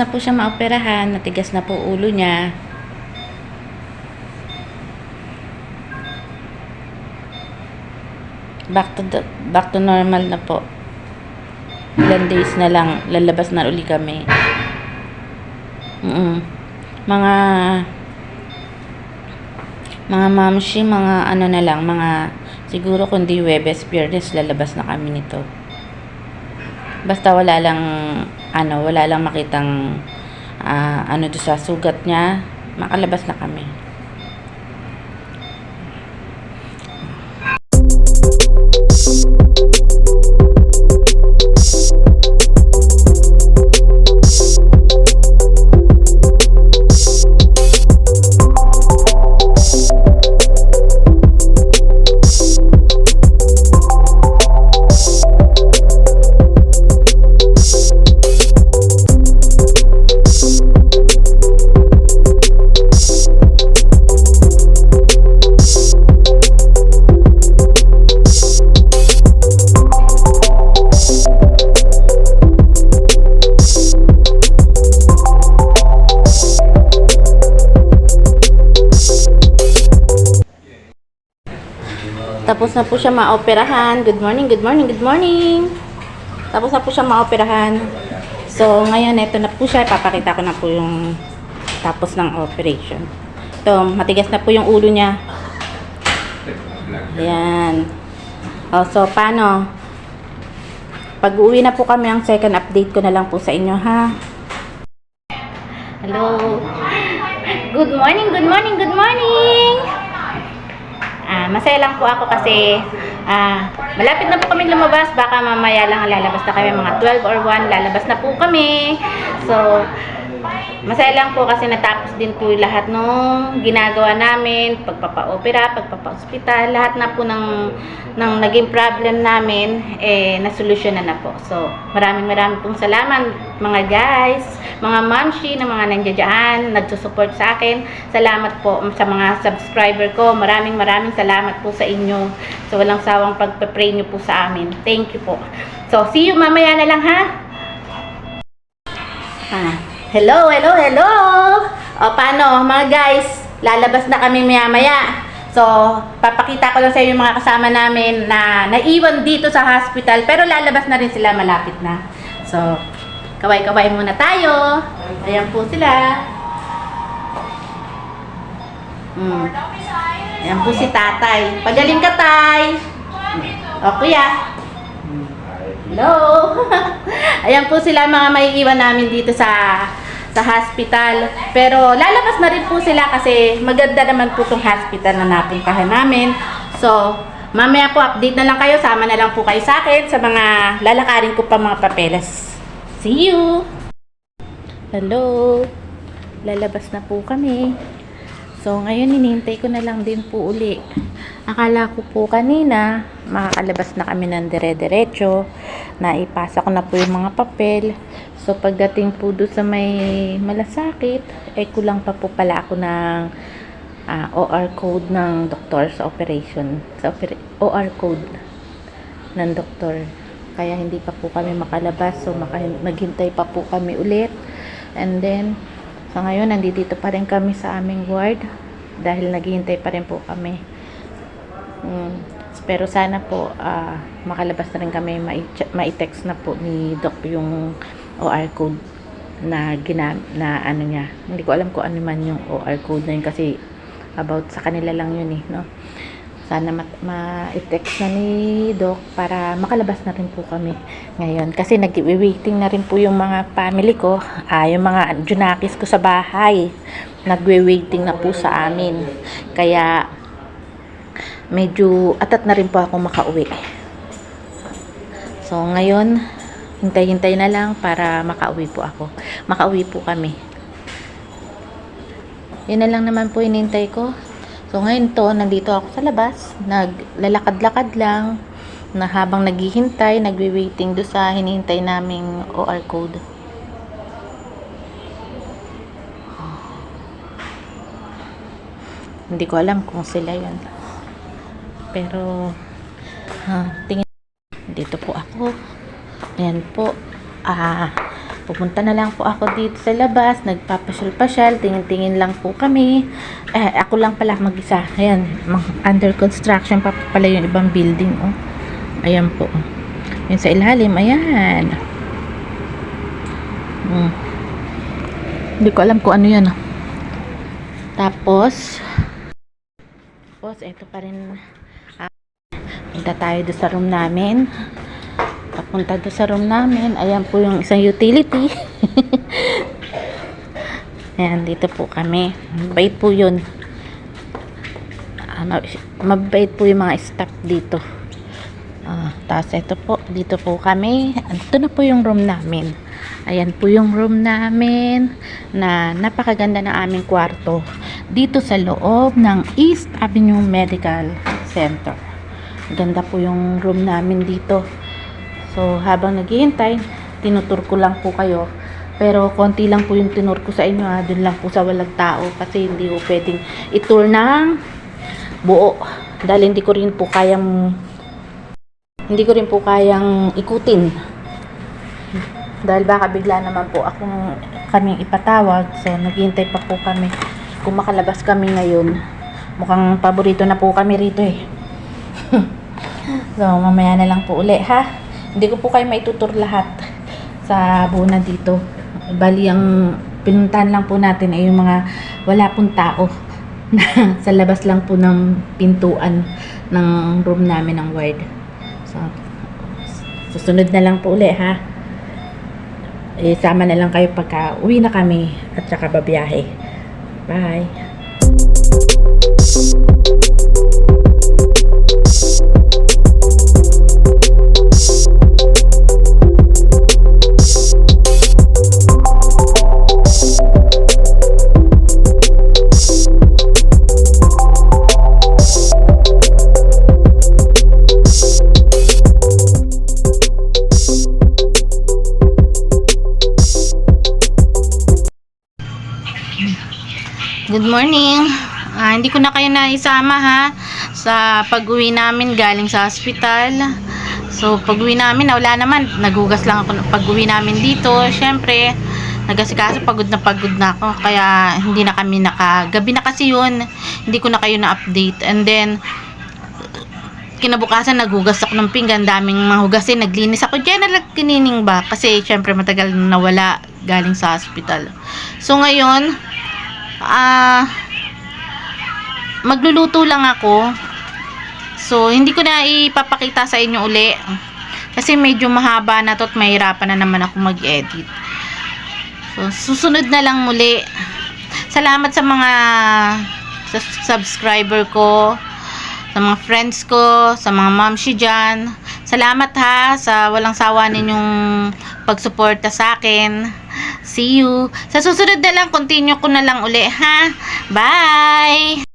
Na po siya maoperahan, natigas na po ulo niya. Back to the, back to normal na po. Ilan days na lang, lalabas na uli kami. Mm Mga mga mamshi, mga ano na lang, mga siguro kundi Webes, Pierdes, lalabas na kami nito. Basta wala lang ano, wala lang makitang ah, ano do sa sugat niya, makalabas na kami. Tapos na po siya maoperahan. Good morning, good morning, good morning. Tapos na po siya maoperahan. So, ngayon, ito na po siya. Papakita ko na po yung tapos ng operation. Ito, matigas na po yung ulo niya. Ayan. Oh, so, paano? Pag uwi na po kami, ang second update ko na lang po sa inyo, ha? Hello. Good morning, good morning, good morning. Masaya lang po ako kasi ah, malapit na po kami lumabas. Baka mamaya lang lalabas na kami mga 12 or 1. Lalabas na po kami. So, masaya lang po kasi natapos din po lahat nung ginagawa namin. Pagpapa-opera, pagpapa-hospital, lahat na po ng, ng naging problem namin, eh, nasolusyonan na po. So, maraming maraming pong salamat mga guys, mga mamshi na mga nandiyan dyan, nagsusupport sa akin. Salamat po sa mga subscriber ko. Maraming maraming salamat po sa inyo. So, walang sawang pagpe-pray nyo po sa amin. Thank you po. So, see you mamaya na lang ha. Ah, hello, hello, hello! O, paano, mga guys? Lalabas na kami maya-maya. So, papakita ko lang sa inyo yung mga kasama namin na naiwan dito sa hospital. Pero lalabas na rin sila, malapit na. So, kaway-kaway muna tayo. Ayan po sila. Hmm. Ayan po si tatay. Pagaling ka, tay. O, kuya. Hello! Ayan po sila mga maiiwan namin dito sa sa hospital. Pero lalabas na rin po sila kasi maganda naman po itong hospital na napuntahan namin. So, mamaya po update na lang kayo. Sama na lang po kayo sa akin sa mga lalakarin ko pa mga papeles. See you! Hello! Lalabas na po kami. So, ngayon hinihintay ko na lang din po uli. Akala ko po kanina, makakalabas na kami ng dire-diretso. Naipasa ko na po yung mga papel. So, pagdating po doon sa may malasakit, eh kulang pa po pala ako ng ah, OR code ng doktor sa operation. Sa opera- OR code ng doktor. Kaya hindi pa po kami makalabas. So, maka- maghintay pa po kami ulit. And then, sa ngayon, nandito pa rin kami sa aming ward dahil naghihintay pa rin po kami. Mm. Pero sana po ah, makalabas na rin kami mai-text na po ni Doc yung OR code na gina na ano niya. Hindi ko alam kung ano man yung OR code na yun kasi about sa kanila lang yun eh, no. Sana ma- ma-text na ni Doc para makalabas na rin po kami ngayon. Kasi nag-waiting na rin po yung mga family ko, ah, yung mga junakis ko sa bahay. Nagwe-waiting na po sa amin. Kaya medyo atat na rin po ako makauwi. So, ngayon, hintay-hintay na lang para makauwi po ako. Makauwi po kami. Yun na lang naman po inintay ko. So, ngayon to, nandito ako sa labas. Naglalakad-lakad lang. Na habang naghihintay, nagwe-waiting do sa hinihintay naming OR code. Hindi ko alam kung sila yun. Pero, ha, tingin dito po ako. Ayan po. Ah, Pupunta na lang po ako dito sa labas, nagpapasyal-pasyal, tingin-tingin lang po kami. Eh, ako lang pala mag-isa. Ayan, under construction pa pala yung ibang building. Oh. Ayan po. Yung sa ilalim, ayan. Hmm. Hindi ko alam kung ano yun. ah. Tapos, tapos, ito pa rin. Punta tayo doon sa room namin. Papunta doon sa room namin. Ayan po yung isang utility. Ayan, dito po kami. Mabait po yun. Mab- mabait po yung mga staff dito. Ah, tapos ito po, dito po kami. Ito na po yung room namin. Ayan po yung room namin na napakaganda ng aming kwarto dito sa loob ng East Avenue Medical Center. Ganda po yung room namin dito. So, habang naghihintay, tinutur ko lang po kayo. Pero, konti lang po yung tinur ko sa inyo ha. Doon lang po sa walang tao. Kasi hindi ko pwedeng itour ng buo. Dahil hindi ko rin po kayang hindi ko rin po kayang ikutin. Dahil baka bigla naman po akong kaming ipatawag. So, naghihintay pa po kami. Kung makalabas kami ngayon, mukhang paborito na po kami rito eh. So, mamaya na lang po uli ha. Hindi ko po kayo maitutur lahat sa buna dito. Bali, ang pinuntahan lang po natin ay yung mga wala pong tao na sa labas lang po ng pintuan ng room namin ng ward. So, susunod na lang po uli ha. Eh, sama na lang kayo pagka uwi na kami at saka babiyahe. Bye! Good morning. Ah, hindi ko na kayo naisama ha sa pag-uwi namin galing sa hospital. So, pag-uwi namin, wala naman. Nagugas lang ako pag-uwi namin dito. Siyempre, nagasikaso pagod na pagod na ako. Kaya, hindi na kami naka... Gabi na kasi yun. Hindi ko na kayo na-update. And then, kinabukasan nagugas ako ng pinggan, daming mahugasin, naglinis ako. General cleaning ba? Kasi syempre matagal na nawala galing sa hospital. So ngayon, ah magluluto lang ako. So hindi ko na ipapakita sa inyo uli. Kasi medyo mahaba na to at mahirapan na naman ako mag-edit. So susunod na lang muli. Salamat sa mga subscriber ko sa mga friends ko, sa mga mamshi dyan. Salamat ha sa walang sawa ninyong pagsuporta sa akin. See you. Sa susunod na lang, continue ko na lang uli ha. Bye!